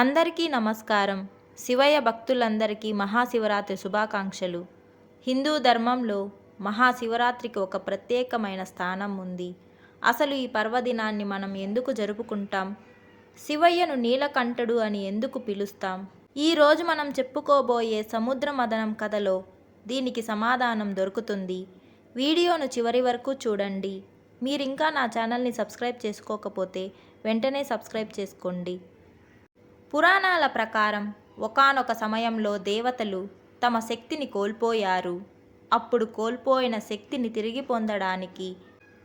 అందరికీ నమస్కారం. శివయ్య భక్తులందరికీ మహాశివరాత్రి శుభాకాంక్షలు. హిందూ ధర్మంలో మహాశివరాత్రికి ఒక ప్రత్యేకమైన స్థానం ఉంది. అసలు ఈ పర్వదినాన్ని మనం ఎందుకు జరుపుకుంటాం? శివయ్యను నీలకంఠుడు అని ఎందుకు పిలుస్తాం? ఈరోజు మనం చెప్పుకోబోయే సముద్ర మదనం కథలో దీనికి సమాధానం దొరుకుతుంది. వీడియోను చివరి వరకు చూడండి. మీరింకా నా ఛానల్ని సబ్స్క్రైబ్ చేసుకోకపోతే వెంటనే సబ్స్క్రైబ్ చేసుకోండి. పురాణాల ప్రకారం ఒకానొక సమయంలో దేవతలు తమ శక్తిని కోల్పోయారు. అప్పుడు కోల్పోయిన శక్తిని తిరిగి పొందడానికి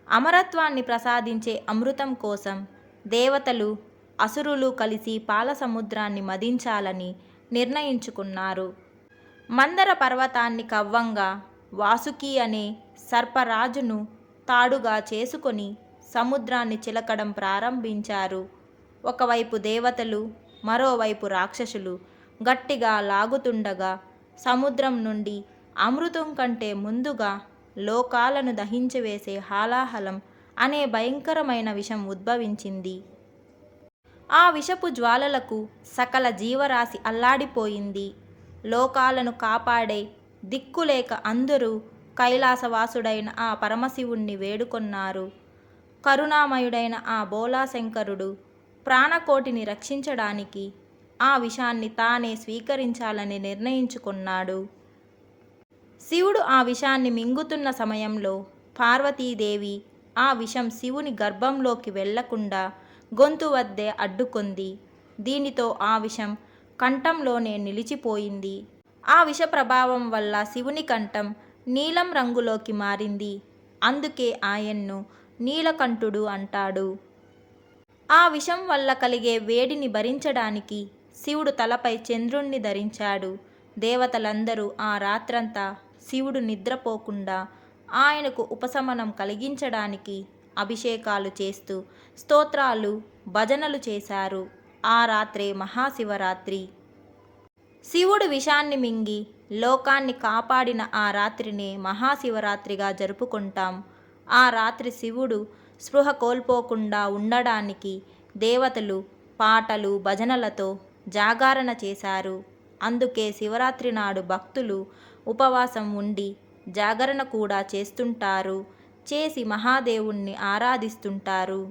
అమరత్వాన్ని ప్రసాదించే అమృతం కోసం దేవతలు అసురులు కలిసి పాల సముద్రాన్ని మదించాలని నిర్ణయించుకున్నారు. మందర పర్వతాన్ని కవ్వంగా వాసుకి అనే సర్పరాజును తాడుగా చేసుకొని సముద్రాన్ని చిలకడం ప్రారంభించారు. ఒకవైపు దేవతలు మరోవైపు రాక్షసులు గట్టిగా లాగుతుండగా సముద్రం నుండి అమృతం కంటే ముందుగా లోకాలను దహించివేసే హాలాహలం అనే భయంకరమైన విషం ఉద్భవించింది. ఆ విషపు జ్వాలలకు సకల జీవరాశి అల్లాడిపోయింది. లోకాలను కాపాడే దిక్కులేక అందరూ కైలాసవాసుడైన ఆ పరమశివుణ్ణి వేడుకొన్నారు. కరుణామయుడైన ఆ బోలాశంకరుడు ప్రాణకోటిని రక్షించడానికి ఆ విషాన్ని తానే స్వీకరించాలని నిర్ణయించుకున్నాడు. శివుడు ఆ విషాన్ని మింగుతున్న సమయంలో పార్వతీదేవి ఆ విషం శివుని గర్భంలోకి వెళ్ళకుండా గొంతు వద్దే అడ్డుకుంది. దీనితో ఆ విషం కంఠంలోనే నిలిచిపోయింది. ఆ విష ప్రభావం వల్ల శివుని కంఠం నీలం రంగులోకి మారింది. అందుకే ఆయన్ను నీలకంఠుడు అంటాడు. ఆ విషం వల్ల కలిగే వేడిని భరించడానికి శివుడు తలపై చంద్రుణ్ణి ధరించాడు. దేవతలందరూ ఆ రాత్రంతా శివుడు నిద్రపోకుండా ఆయనకు ఉపశమనం కలిగించడానికి అభిషేకాలు చేస్తూ స్తోత్రాలు భజనలు చేశారు ఆ రాత్రే మహాశివరాత్రి. శివుడు విషాన్ని మింగి లోకాన్ని కాపాడిన ఆ రాత్రినే మహాశివరాత్రిగా జరుపుకుంటాం. ఆ రాత్రి శివుడు స్పృహ కోల్పోకుండా ఉండడానికి దేవతలు పాటలు భజనలతో జాగారణ చేశారు. అందుకే శివరాత్రి నాడు భక్తులు ఉపవాసం ఉండి జాగరణ కూడా చేస్తుంటారు. చేసి మహాదేవుణ్ణి ఆరాధిస్తుంటారు.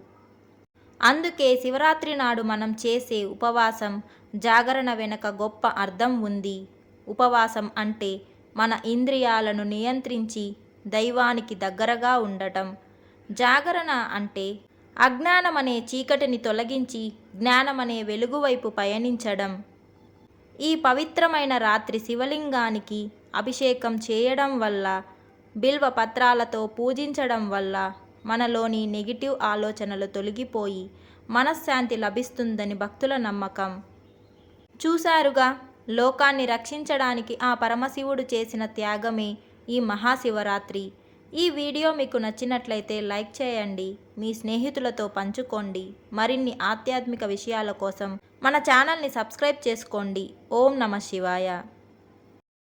అందుకే శివరాత్రి నాడు మనం చేసే ఉపవాసం జాగరణ వెనక గొప్ప అర్థం ఉంది. ఉపవాసం అంటే మన ఇంద్రియాలను నియంత్రించి దైవానికి దగ్గరగా ఉండటం. జాగరణ అంటే అజ్ఞానమనే చీకటిని తొలగించి జ్ఞానమనే వెలుగు వైపు పయనించడం. ఈ పవిత్రమైన రాత్రి శివలింగానికి అభిషేకం చేయడం వల్ల బిల్వ పత్రాలతో పూజించడం వల్ల మనలోని నెగిటివ్ ఆలోచనలు తొలగిపోయి మనశ్శాంతి లభిస్తుందని భక్తుల నమ్మకం. చూశారుగా లోకాన్ని రక్షించడానికి ఆ పరమశివుడు చేసిన త్యాగమే ఈ మహాశివరాత్రి. ఈ వీడియో మీకు నచ్చినట్లయితే లైక్ చేయండి మీ స్నేహితులతో పంచుకోండి. మరిన్ని ఆధ్యాత్మిక విషయాల కోసం మన ఛానల్ని సబ్స్క్రైబ్ చేసుకోండి. ఓం నమ శివాయ.